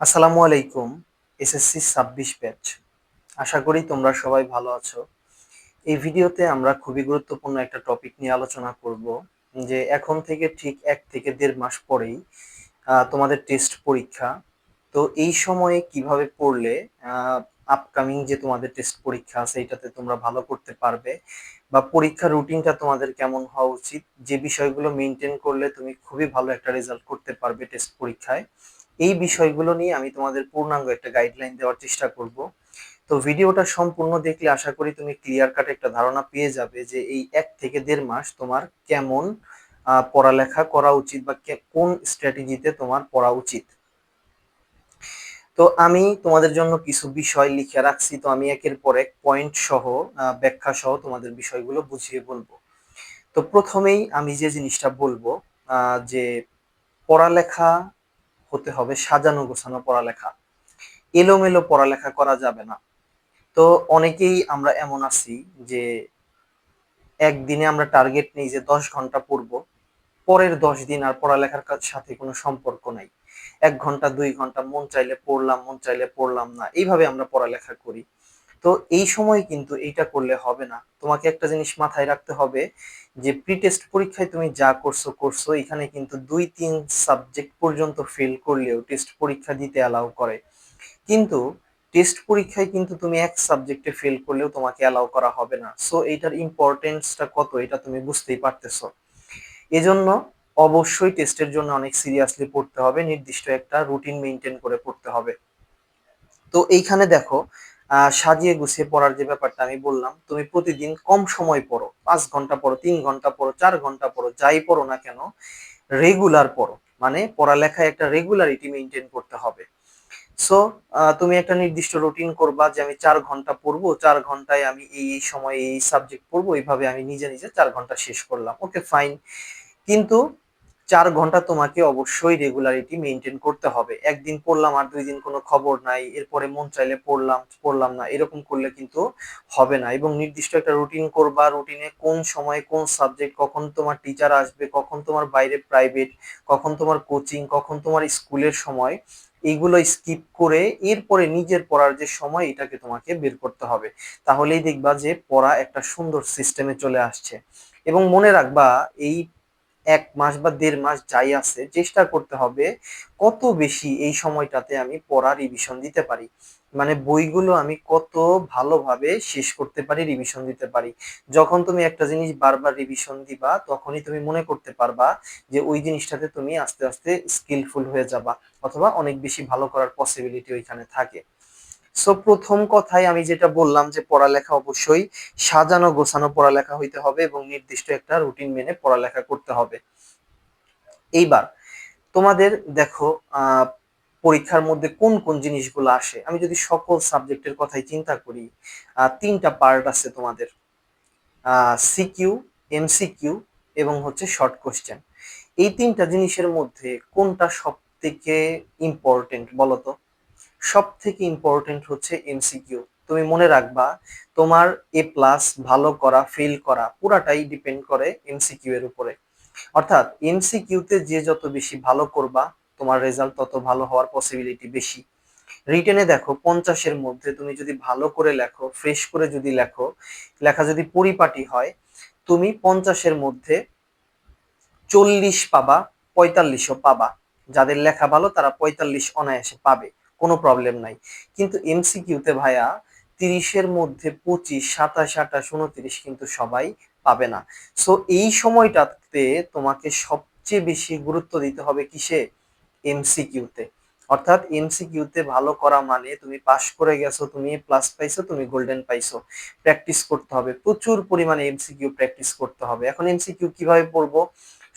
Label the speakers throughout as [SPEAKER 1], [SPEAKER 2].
[SPEAKER 1] আসসালামু আলাইকুম এসএসসি ছাব্বিশ ব্যাচ আশা করি তোমরা সবাই ভালো আছো। এই ভিডিওতে আমরা খুবই গুরুত্বপূর্ণ একটা টপিক নিয়ে আলোচনা করব, যে এখন থেকে ঠিক এক থেকে দেড় মাস পরেই তোমাদের টেস্ট পরীক্ষা। তো এই সময়ে কীভাবে পড়লে আপকামিং যে তোমাদের টেস্ট পরীক্ষা আছে, এটাতে তোমরা ভালো করতে পারবে বা পরীক্ষার রুটিনটা তোমাদের কেমন হওয়া উচিত, যে বিষয়গুলো মেনটেন করলে তুমি খুবই ভালো একটা রেজাল্ট করতে পারবে টেস্ট পরীক্ষায়। এই বিষয়গুলো নিয়ে আমি তোমাদের পূর্ণাঙ্গ একটা গাইডলাইন দেওয়ার চেষ্টা করব। তো ভিডিওটা সম্পূর্ণ দেখলে আশা করি তুমি ক্লিয়ার কাট একটা ধারণা পেয়ে যাবে যে এই এক থেকে দেড় মাস তোমার কেমন পড়ালেখা করা উচিত বা কোন স্ট্র্যাটেজিতে তোমার পড়া উচিত। তো আমি তোমাদের জন্য কিছু বিষয় লিখে রাখছি, তো আমি একের পর এক পয়েন্ট সহ ব্যাখ্যা সহ তোমাদের বিষয়গুলো বুঝিয়ে বলব। তো প্রথমেই আমি যে জিনিসটা বলব যে পড়ালেখা হতে হবে, সাজানো গোছানো পড়ালেখা। এলোমেলো পড়ালেখা করা যাবে না। তো অনেকেই আমরা এমন আছি যে একদিনে আমরা টার্গেট নেই যে দশ ঘণ্টা পড়ব, পরের দশ দিন আর পড়ালেখার সাথে কোনো সম্পর্ক নাই। এক ঘণ্টা, দুই ঘণ্টা, মন চাইলে পড়লাম, মন চাইলে পড়লাম না। এইভাবে আমরা পড়ালেখা করি। তো এই সময় কিন্তু এইটা করলে হবে না। তোমাকে একটা জিনিস মাথায় রাখতে হবে যে প্রি টেস্ট পরীক্ষায় তুমি যা করছ করছ, এখানে কিন্তু দুই, তিন সাবজেক্ট পর্যন্ত ফেল করলেও টেস্ট পরীক্ষা দিতে অ্যালাউ করে। কিন্তু টেস্ট পরীক্ষায় কিন্তু তুমি এক সাবজেক্টে ফেল করলেও তোমাকে অ্যালাউ করা হবে না। সো এইটার ইম্পর্টেন্সটা কত এটা তুমি বুঝতেই পারতেছো। এজন্য অবশ্যই টেস্টের জন্য অনেক সিরিয়াসলি পড়তে হবে, নির্দিষ্ট একটা রুটিন মেনটেন করে পড়তে হবে। তো এইখানে দেখো সাজিয়ে গুছিয়ে পড়ার যে ব্যাপারটা আমি বললাম, তুমি প্রতিদিন কম সময় পড়ো। পাঁচ ঘণ্টা পড়ো, তিন ঘণ্টা পড়ো, চার ঘণ্টা পড়ো, যাই পড়ো না কেন রেগুলার পড়ো। মানে পড়ালেখায় একটা রেগুলারিটি মেনটেন করতে হবে। সো তুমি একটা নির্দিষ্ট রুটিন করবা যে আমি চার ঘণ্টা পড়ব, চার ঘন্টায় আমি এই এই সময় এই সাবজেক্ট পড়ব, এইভাবে আমি নিজে নিজে চার ঘণ্টা শেষ করলাম। ওকে ফাইন কিন্তু চার ঘণ্টা তোমাকে অবশ্যই রেগুলারিটি মেনটেন করতে হবে। একদিন পড়লাম আর দুই দিন কোনো খবর নাই, এরপরে মন চাইলে পড়লাম পড়লাম না, এরকম করলে কিন্তু হবে না। এবং নির্দিষ্ট একটা রুটিন করবা রুটিনে কোন সময় কোন সাবজেক্ট কখন তোমার টিচার আসবে, কখন তোমার বাইরে প্রাইভেট কখন তোমার কোচিং কখন তোমার স্কুলের সময় এইগুলো স্কিপ করে এরপরে নিজের পড়ার যে সময়, এটাকে তোমাকে বের করতে হবে। তাহলেই দেখবা যে পড়া একটা সুন্দর সিস্টেমে চলে আসছে। এবং মনে রাখবা, এই এক মাস বা দেড় মাস যাই আছে, চেষ্টা করতে হবে কত বেশি এই সময়টাতে আমি পড়া রিভিশন দিতে পারি। মানে বইগুলো আমি কত ভালোভাবে শেষ করতে পারি রিভিশন দিতে পারি। যখন তুমি একটা জিনিস বারবার রিভিশন দিবা, তখনই তুমি মনে করতে পারবা যে ওই জিনিসটাতে তুমি আস্তে আস্তে স্কিলফুল হয়ে যাবা, অথবা অনেক বেশি ভালো করার পসিবিলিটি ওইখানে থাকে। সো প্রথম কথাই আমি যেটা বললাম যে পড়ালেখা অবশ্যই সাজানো গোছানো পড়ালেখা হইতে হবে এবং নির্দিষ্ট একটা রুটিন মেনে পড়ালেখা করতে হবে। এইবার তোমাদের দেখো পরীক্ষার মধ্যে কোন কোন জিনিসগুলো আসে? আমি যদি সকল সাবজেক্টের কথাই চিন্তা করি তিনটা পার্ট আছে তোমাদের। সিকিউ এমসিকিউ এবং হচ্ছে শর্ট কোশ্চেন এই তিনটা জিনিসের মধ্যে কোনটা সব থেকে ইম্পর্টেন্ট বলো তো সব থেকে ইম্পর্টেন্ট হচ্ছে এমসিকিউ তুমি মনে রাখবা, তোমার এ প্লাস ভালো করা ফেল করা, পুরাটাই ডিপেন্ড করে এমসিকিউ এর উপরে। অর্থাৎ এমসিকিউতে যে যত বেশি ভালো করবা, তোমার রেজাল্ট তত ভালো হওয়ার পসিবিলিটি বেশি। রিটেনে দেখো পঞ্চাশের মধ্যে তুমি যদি ভালো করে লেখো ফ্রেশ করে যদি লেখো, লেখা যদি পরিপাটি হয়, তুমি পঞ্চাশের মধ্যে চল্লিশ পাবা, পঁয়তাল্লিশও পাবা। যাদের লেখা ভালো, তারা পঁয়তাল্লিশ অনায়াসে পাবে। কোনো প্রবলেম নাই। কিন্তু এমসিকিউতে ভাইয়া তিরিশের মধ্যে পঁচিশ, সাতাশ, আঠাশ, উনত্রিশ কিন্তু সবাই পাবে না। সো এই সময়টাতে তোমাকে সবচেয়ে বেশি গুরুত্ব দিতে হবে কিসে? এমসিকিউতে অর্থাৎ এমসিকিউতে ভালো করা মানে তুমি পাশ করে গেছো, তুমি প্লাস পাইছো, তুমি গোল্ডেন পাইছো। প্র্যাকটিস করতে হবে। প্রচুর পরিমাণে এমসিকিউ প্র্যাকটিস করতে হবে। এখন এমসিকিউ কীভাবে পড়ব?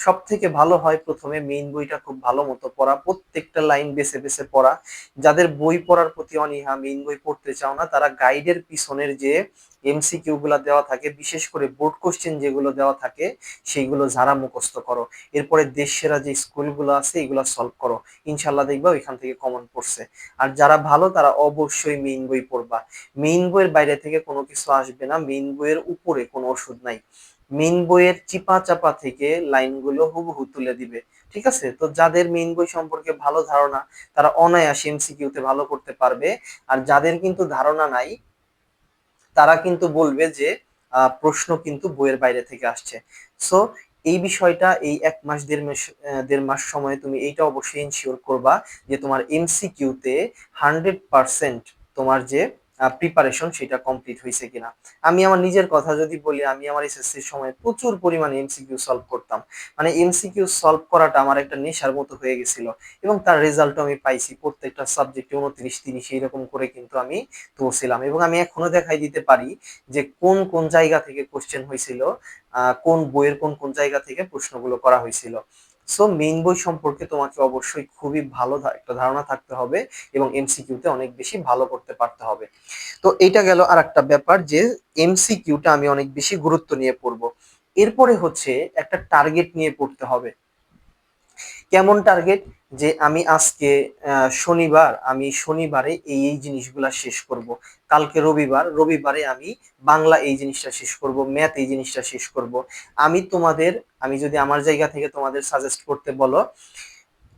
[SPEAKER 1] সব থেকে ভালো হয় প্রথমে মেইন বইটা খুব ভালো মতো পড়া, প্রত্যেকটা লাইন বেছে বেছে পড়া। যাদের বই পড়ার প্রতি অনীহা মেইন বই পড়তে চাও না, তারা গাইডের পিছনের যে এমসিকিউ গুলা দেওয়া থাকে, বিশেষ করে বোর্ড কোশ্চেন যেগুলো দেওয়া থাকে, সেইগুলো যারা মুখস্থ করো। এরপরে দেশ সেরা যে স্কুলগুলো আছে, এগুলো সলভ করো। ইনশাল্লাহ দেখবা ওইখান থেকে কমন পড়ছে। আর যারা ভালো, তারা অবশ্যই মেইন বই পড়বা। মেইন বইয়ের বাইরে থেকে কোনো কিছু আসবে না মেইন বইয়ের উপরে কোনো ওষুধ নাই। মেইন বইয়ের চিপা চাপা থেকে লাইনগুলো হুবহু তুলে দিবে, ঠিক আছে? তো যাদের মেইন বই সম্পর্কে ভালো ধারণা, তারা অনায়াসে এমসিকিউতে ভালো করতে পারবে। আর যাদের কিন্তু ধারণা নাই, তারা কিন্তু বলবে যে প্রশ্ন কিন্তু বইয়ের বাইরে থেকে আসছে। সো এই বিষয়টা এই এক মাস, দেড় মাস দেড় মাস সময়ে তুমি এইটা অবশ্যই ইনশিওর করবা যে তোমার এমসিকিউতে হান্ড্রেড পার্সেন্ট তোমার যে প্রিপারেশন সেটা কমপ্লিট হয়েছে কিনা। আমি আমার নিজের কথা যদি বলি, আমি আমার এসএসসির সময় প্রচুর পরিমাণে এমসিকিউ সলভ করতাম। মানে এমসিকিউ সলভ করাটা আমার একটা নেশার মতো হয়ে গেছিল এবং তার রেজাল্টও আমি পাইছি প্রত্যেকটা সাবজেক্টে উনত্রিশ, তিরিশ, এইরকম করে কিন্তু আমি তুলছিলাম এবং আমি এখনও দেখাই দিতে পারি যে কোন কোন জায়গা থেকে কোশ্চেন হয়েছিল কোন বইয়ের কোন কোন জায়গা থেকে প্রশ্নগুলো করা হয়েছিল। সো মেইন বই সম্পর্কে তোমাকে অবশ্যই খুবই ভালো একটা ধারণা থাকতে হবে এবং এমসিকিউতে অনেক বেশি ভালো করতে পারতে হবে। তো এটা গেল আর একটা ব্যাপার যে এমসিকিউটা আমি অনেক বেশি গুরুত্ব নিয়ে পড়ব। এরপরে হচ্ছে একটা টার্গেট নিয়ে পড়তে হবে। কেমন টার্গেট যে, আমি আজকে শনিবার, আমি শনিবারে এই এই জিনিসগুলা শেষ করব। কালকে রবিবার, রবিবারে আমি বাংলা এই জিনিসটা শেষ করব, ম্যাথ এই জিনিসটা শেষ করব। আমি তোমাদের, আমি যদি আমার জায়গা থেকে তোমাদের সাজেস্ট করতে বলো,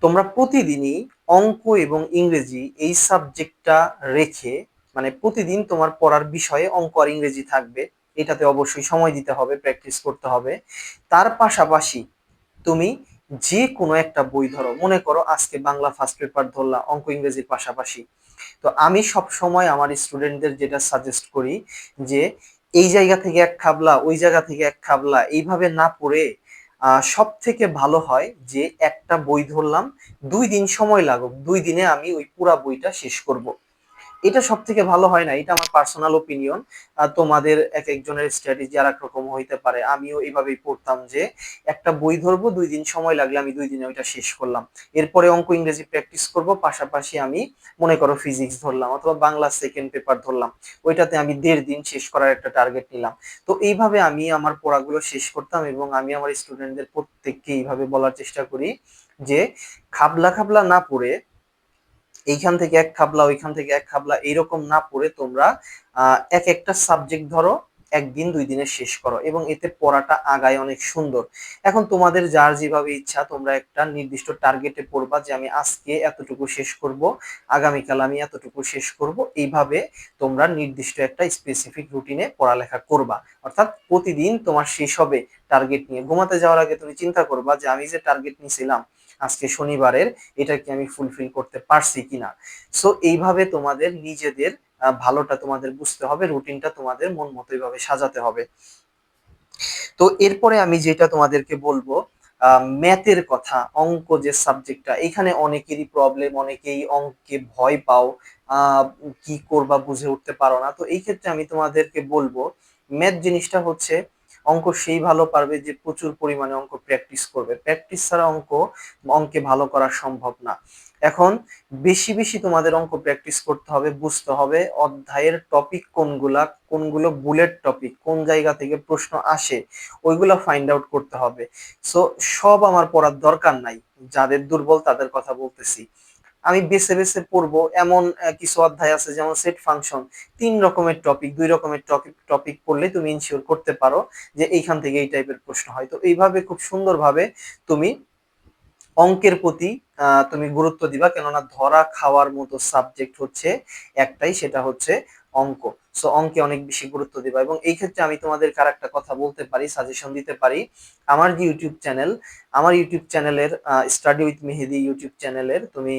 [SPEAKER 1] তোমরা প্রতিদিনই অঙ্ক এবং ইংরেজি এই সাবজেক্টটা রেখে মানে প্রতিদিন তোমার পড়ার বিষয়ে অঙ্ক আর ইংরেজি থাকবে, এটাতে অবশ্যই সময় দিতে হবে প্র্যাকটিস করতে হবে। তার পাশাপাশি তুমি যে কোনো একটা বই ধরো, মনে করো আজকে বাংলা ফার্স্ট পেপার ধরলা, অঙ্ক ইংরেজির পাশাপাশি। তো আমি সব সময় আমার স্টুডেন্টদের যেটা সাজেস্ট করি যে, এই জায়গা থেকে এক খাবলা, ওই জায়গা থেকে এক খাবলা, এইভাবে না পড়ে সব থেকে ভালো হয় যে একটা বই ধরলাম, দুই দিন সময় লাগুক, দুই দিনে আমি ওই পুরা বইটা শেষ করব। এটা সব থেকে ভালো হয় না, এটা আমার পার্সোনাল ওপিনিয়ন তোমাদের এক একজনের স্ট্র্যাটেজি আর এক রকম হইতে পারে। আমিও এইভাবেই পড়তাম যে, একটা বই ধরবো, দুই দিন সময় লাগলে আমি দুই দিনে ওইটা শেষ করলাম। এরপরে অঙ্ক ইংরেজি প্র্যাকটিস করব, পাশাপাশি আমি মনে করো ফিজিক্স ধরলাম, অথবা বাংলা সেকেন্ড পেপার ধরলাম। ওইটাতে আমি দেড় দিন শেষ করার একটা টার্গেট নিলাম। তো এইভাবে আমি আমার পড়াগুলো শেষ করতাম এবং আমি আমার স্টুডেন্টদের প্রত্যেককে এইভাবে বলার চেষ্টা করি যে, খাবলা খাবলা না পড়ে এইখান থেকে এক খাবলা ওইখান থেকে এক খাবলা এইরকম না পড়ে তোমরা এক একটা সাবজেক্ট ধরো, একদিন, দুই দিনে শেষ করো এবং এতে পড়াটা আগায় অনেক সুন্দর। এখন তোমাদের যার যেভাবে ইচ্ছা, তোমরা একটা নির্দিষ্ট টার্গেটে পড়বা যে আমি আজকে এতটুকু শেষ করব, আগামীকাল আমি এতটুকু শেষ করব, এইভাবে তোমরা নির্দিষ্ট একটা স্পেসিফিক রুটিনে পড়ালেখা করবা। অর্থাৎ প্রতিদিন তোমার শেষ হবে টার্গেট নিয়ে। ঘুমাতে যাওয়ার আগে তুমি চিন্তা করবা যে আমি যে টার্গেট নিয়েছিলাম আজকে শনিবারের, এটা কি আমি ফুলফিল করতে পারছি কিনা? সো এইভাবে তোমাদের নিজেদের ভালোটা তোমাদের বুঝতে হবে রুটিনটা তোমাদের মন মতো এইভাবে সাজাতে হবে। তো এরপরে আমি যেটা তোমাদেরকে বলব ম্যাথের কথা, অঙ্ক যে সাবজেক্টটা এখানে অনেকেরই প্রবলেম অনেকেই অঙ্কে ভয় পাও কি করবা বুঝে উঠতে পারো না। তো এই ক্ষেত্রে আমি তোমাদেরকে বলব ম্যাথ জিনিসটা হচ্ছে অঙ্ক সেই ভালো পারবে যে প্রচুর পরিমাণে অঙ্ক প্র্যাকটিস করবে। প্র্যাকটিস ছাড়া অঙ্ক, অঙ্কে ভালো করা সম্ভব না। এখন বেশি বেশি তোমাদের অঙ্ক প্র্যাকটিস করতে হবে, বুঝতে হবে অধ্যায়ের টপিক কোনগুলা, কোনগুলো বুলেট টপিক কোন জায়গা থেকে প্রশ্ন আসে, ওইগুলো ফাইন্ড আউট করতে হবে। সো সব আমার পড়ার দরকার নাই, যাদের দুর্বল তাদের কথা বলতেছি। আমি বেছে বেছে পড়ব এমন কিছু অধ্যায় আছে, যেমন সেট ফাংশন তিন রকমের টপিক দুই রকমের টপিক টপিক পড়লে তুমি ইনশিওর করতে পারো যে এইখান থেকে এই টাইপের প্রশ্ন হয়। তো এইভাবে খুব সুন্দরভাবে তুমি অঙ্কের প্রতি তুমি গুরুত্ব দিবা, কেননা ধরা খাওয়ার মতো সাবজেক্ট হচ্ছে একটাই, সেটা হচ্ছে অঙ্ক। সো অঙ্কে অনেক বেশি গুরুত্ব দিবা এবং এই ক্ষেত্রে আমি তোমাদের কার একটা কথা বলতে পারি সাজেশন দিতে পারি। আমার যে ইউটিউব চ্যানেল আমার ইউটিউব চ্যানেলের স্টাডি উইথ মেহেদি ইউটিউব চ্যানেলের তুমি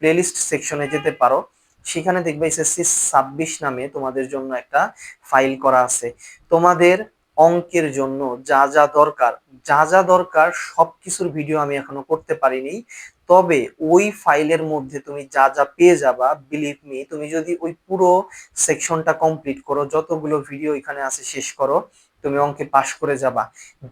[SPEAKER 1] প্লেলিস্ট সেকশনে যেতে পারো। সেখানে দেখবে এসএসসি ছাব্বিশ নামে তোমাদের জন্য একটা ফাইল করা আছে। তোমাদের অঙ্কের জন্য যা যা দরকার, যা যা দরকার সব কিছুর ভিডিও আমি এখনও করতে পারিনি। তবে ওই ফাইলের মধ্যে তুমি যা যা পেয়ে যাবা বিলিভ মি তুমি যদি ওই পুরো সেকশনটা কমপ্লিট করো, যতগুলো ভিডিও এখানে আছে শেষ করো, তুমি অঙ্কে পাশ করে যাবা।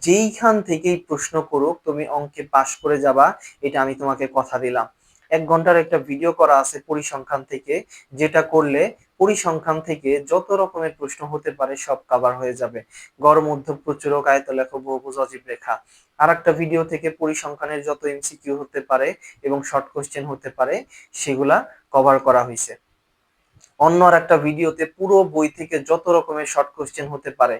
[SPEAKER 1] যেইখান থেকেই প্রশ্ন করুক, তুমি অঙ্কে পাশ করে যাবা, এটা আমি তোমাকে কথা দিলাম। এক ঘণ্টার একটা ভিডিও করা আছে পরিসংখ্যান থেকে, যেটা করলে পরিসংখ্যান থেকে যত রকমের প্রশ্ন হতে পারে সব কাভার হয়ে যাবে। গড়, মধ্য, প্রচুরক আয়ত লেখ বহুভুজ, অজীব রেখা। আর একটা ভিডিও থেকে পরিসংখ্যানের যত এমসিকিউ হতে পারে এবং শর্ট কোশ্চেন হতে পারে, সেগুলা কভার করা হয়েছে। অন্য আর একটা ভিডিওতে পুরো বই থেকে যত রকমের শর্ট কোশ্চেন হতে পারে,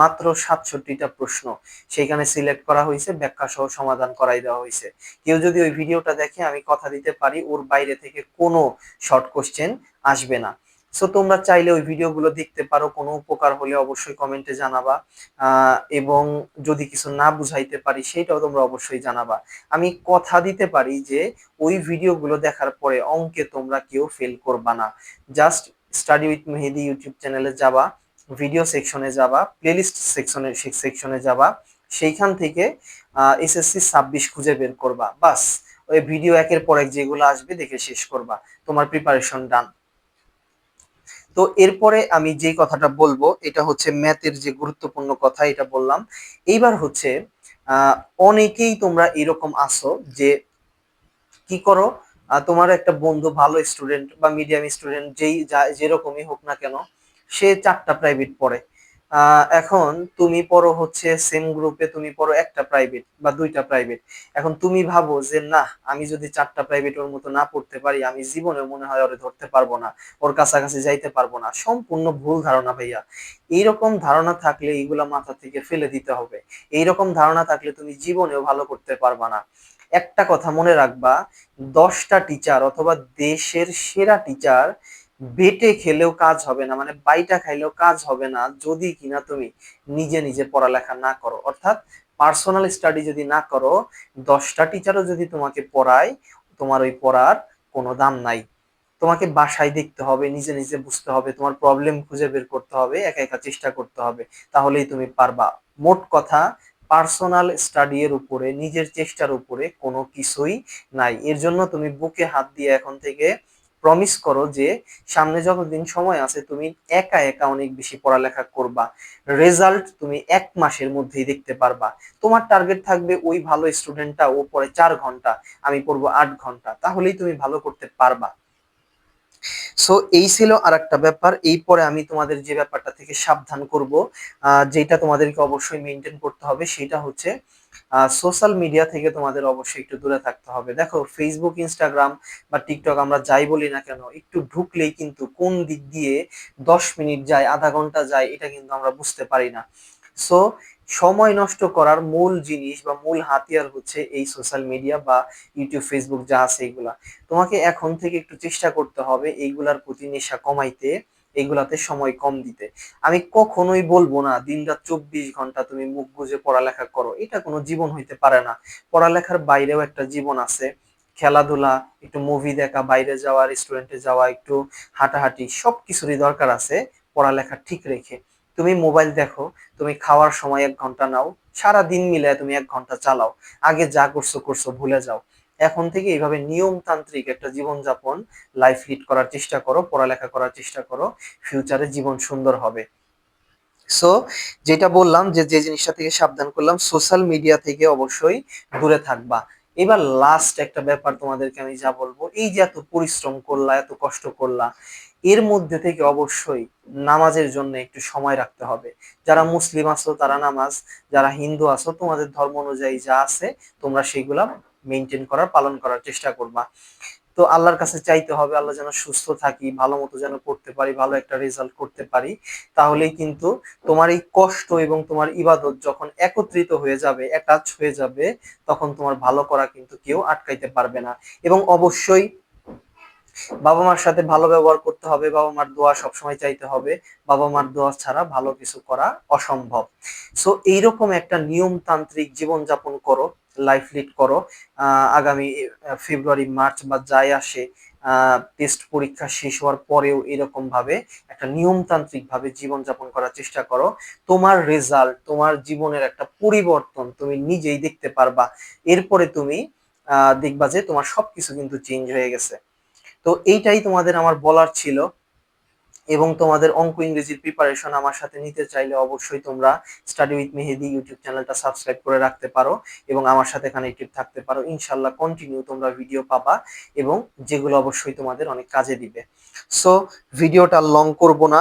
[SPEAKER 1] মাত্র সাতষট্টিটা প্রশ্ন। সেইখানে সিলেক্ট করা হয়েছে, ব্যাখ্যা সহ সমাধান করাই দেওয়া হয়েছে। কেউ যদি ওই ভিডিওটা দেখে আমি কথা দিতে পারি, ওর বাইরে থেকে কোনো শর্ট কোশ্চেন আসবে না। সো তোমরা চাইলে ওই ভিডিওগুলো দেখতে পারো, কোনো উপকার হলে অবশ্যই কমেন্টে জানাবা। এবং যদি কিছু না বুঝাইতে পারি সেটাও তোমরা অবশ্যই জানাবা। আমি কথা দিতে পারি যে, ওই ভিডিওগুলো দেখার পরে অঙ্কে তোমরা কেউ ফেল করবা না। Just study with Mehedi YouTube চ্যানেলে যাবা ভিডিও সেকশনে যাবা প্লেলিস্ট সেকশনে সেকশনে যাবা, সেইখান থেকে এসএসসি ছাব্বিশ খুঁজে বের করবা। বাস, ওই ভিডিও একের পর এক যেগুলো আসবে দেখে শেষ করবা। তোমার প্রিপারেশন ডান তো এরপরে আমি যে কথাটা বলব, এটা হচ্ছে ম্যাথের যে গুরুত্বপূর্ণ কথা, এটা বললাম। এইবার হচ্ছে অনেকেই তোমরা এরকম আসো যে কি করো তোমার একটা বন্ধু ভালো স্টুডেন্ট বা মিডিয়াম স্টুডেন্ট যেই যেরকমই হোক না কেন, সে চারটা প্রাইভেট পড়ে। এখন তুমি পড়ো হচ্ছে সেম গ্রুপে তুমি পড়ো একটা প্রাইভেট বা দুইটা প্রাইভেট এখন তুমি ভাবো যে, না, আমি যদি চারটা প্রাইভেট ওর মতো না পড়তে পারি, আমি জীবনে মনে হয় ওরে ধরতে পারব না, ওর কাছাকাছি যাইতে পারব না। সম্পূর্ণ ভুল ধারণা ভাইয়া। এইরকম ধারণা থাকলে এইগুলা মাথা থেকে ফেলে দিতে হবে। এইরকম ধারণা থাকলে তুমি জীবনেও ভালো করতে পারবা না। একটা কথা মনে রাখবা, দশটা টিচার অথবা দেশের সেরা টিচার বেটে খেলেও কাজ হবে না মানে বাইটা খাইলেও কাজ হবে না যদি কিনা তুমি নিজে নিজে পড়ালেখা না করো। অর্থাৎ পার্সোনাল স্টাডি যদি না করো, দশটা টিচারও যদি তোমাকে পড়ায়, তোমার ওই পড়ার কোনো দাম নাই। তোমাকে বাসায় দেখতে হবে, নিজে নিজে বুঝতে হবে, তোমার প্রবলেম খুঁজে বের করতে হবে, একা একা চেষ্টা করতে হবে, তাহলেই তুমি পারবা। মোট কথা পার্সোনাল স্টাডি এর উপরে, নিজের চেষ্টার উপরে কোনো কিছুই নাই। এর জন্য তুমি বুকে হাত দিয়ে এখন থেকে প্রমিস করো যে সামনে যতদিন সময় আছে তুমি একা একা অনেক বেশি পড়ালেখা করবা। রেজাল্ট তুমি এক মাসের মধ্যেই দেখতে পারবা। তোমার টার্গেট থাকবে ওই ভালো স্টুডেন্টটা ও পড়ে চার ঘণ্টা, আমি পড়ব আট ঘণ্টা, তাহলেই তুমি ভালো করতে পারবা। সো এই ছিল আর একটা ব্যাপার। এই পরে আমি তোমাদের যে ব্যাপারটা থেকে সাবধান করব যেটা তোমাদেরকে অবশ্যই মেনটেন করতে হবে, সেটা হচ্ছে সোশ্যাল মিডিয়া থেকে তোমাদের অবশ্যই একটু দূরে থাকতে হবে। দেখো ফেসবুক ইনস্টাগ্রাম বা টিকটক আমরা যাই বলি না কেন, একটু ঢুকলেই কিন্তু কোন দিক দিয়ে দশ মিনিট যায়, আধা ঘণ্টা যায়, এটা কিন্তু আমরা বুঝতে পারি না। সো সময় নষ্ট করার মূল জিনিস বা মূল হাতিয়ার হচ্ছে এই সোশ্যাল মিডিয়া বা ইউটিউব ফেসবুক যা আছে এইগুলা তোমাকে এখন থেকে একটু চেষ্টা করতে হবে এইগুলার প্রতি নেশা কমাইতে এগুলাতে সময় কম দিতে। আমি কখনোই বলব না দিন রাত চব্বিশ ঘণ্টা তুমি মুখ গুজে পড়ালেখা করো। এটা কোনো জীবন হইতে পারে না। পড়ালেখার বাইরেও একটা জীবন আছে। খেলাধুলা, একটু মুভি দেখা, বাইরে যাওয়া রেস্টুরেন্টে যাওয়া, একটু হাঁটাহাঁটি সব কিছুরই দরকার আছে পড়ালেখা ঠিক রেখে। তুমি মোবাইল দেখো, তুমি খাওয়ার সময় এক ঘণ্টা নাও, সারা দিন মিলে তুমি এক ঘণ্টা চালাও, আগে যা করছ করছ ভুলে যাও। এখন থেকে এইভাবে নিয়মতান্ত্রিক একটা জীবনযাপন লাইফ লিড করার চেষ্টা করো, পড়ালেখা করার চেষ্টা করো ফিউচারে জীবন সুন্দর হবে। সো যেটা বললাম যে যে জিনিসটা থেকে সাবধান করলাম সোশ্যাল মিডিয়া থেকে অবশ্যই দূরে থাকবা। এবার লাস্ট একটা ব্যাপার তোমাদেরকে আমি যা বলব, এই যে এত পরিশ্রম করলা, এত কষ্ট করলা এর মধ্যে থেকে অবশ্যই নামাজের জন্য একটু সময় রাখতে হবে। যারা মুসলিম আছো, তারা নামাজ, যারা হিন্দু আছো, তোমাদের ধর্ম অনুযায়ী যা আছে, তোমরা সেগুলা মেনটেন করার, পালন করার চেষ্টা করবা। তো আল্লাহর কাছে চাইতে হবে আল্লাহ যেন সুস্থ থাকি, ভালো মতো যেন করতে পারি, ভালো একটা রেজাল্ট করতে পারি। তাহলেই কিন্তু তোমার এই কষ্ট এবং তোমার ইবাদত যখন একত্রিত হয়ে যাবে অ্যাটাচ হয়ে যাবে, তখন তোমার ভালো করা কিন্তু কেউ আটকাইতে পারবে না। এবং অবশ্যই বাবা মার সাথে ভালো ব্যবহার করতে হবে বাবা মার দোয়া সবসময় চাইতে হবে। বাবা মার দোয়া ছাড়া ভালো কিছু করা অসম্ভব। সো এইরকম একটা নিয়মতান্ত্রিক জীবনযাপন করো লাইফ লিড করো। আগামী ফেব্রুয়ারি মার্চ বা যাই আসে টেস্ট পরীক্ষা শেষ হওয়ার পরেও এরকম ভাবে একটা নিয়মতান্ত্রিক ভাবে জীবনযাপন করার চেষ্টা করো। তোমার রেজাল্ট তোমার জীবনের একটা পরিবর্তন তুমি নিজেই দেখতে পারবা। এরপরে তুমি দেখবা যে তোমার সবকিছু কিন্তু চেঞ্জ হয়ে গেছে। তো এইটাই তোমাদের আমার বলার ছিল। এবং তোমাদের অঙ্ক ইংরেজির প্রিপারেশন আমার সাথে নিতে চাইলে অবশ্যই তোমরা স্টাডি উইথ মেহেদি ইউটিউব চ্যানেলটা সাবস্ক্রাইব করে রাখতে পারো এবং আমার সাথে কানেক্টেড থাকতে পারো। ইনশাল্লাহ কন্টিনিউ তোমরা ভিডিও পাবা এবং যেগুলো অবশ্যই তোমাদের অনেক কাজে দিবে। সো ভিডিওটা লং করব না।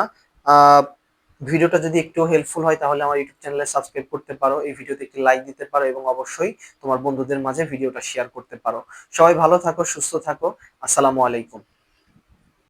[SPEAKER 1] ভিডিওটা যদি একটু হেল্পফুল হয়, তাহলে আমার ইউটিউব চ্যানেলে সাবস্ক্রাইব করতে পারো, এই ভিডিওতে একটি লাইক দিতে পারো এবং অবশ্যই তোমার বন্ধুদের মাঝে ভিডিওটা শেয়ার করতে পারো। সবাই ভালো থাকো, সুস্থ থাকো, আসসালামু আলাইকুম।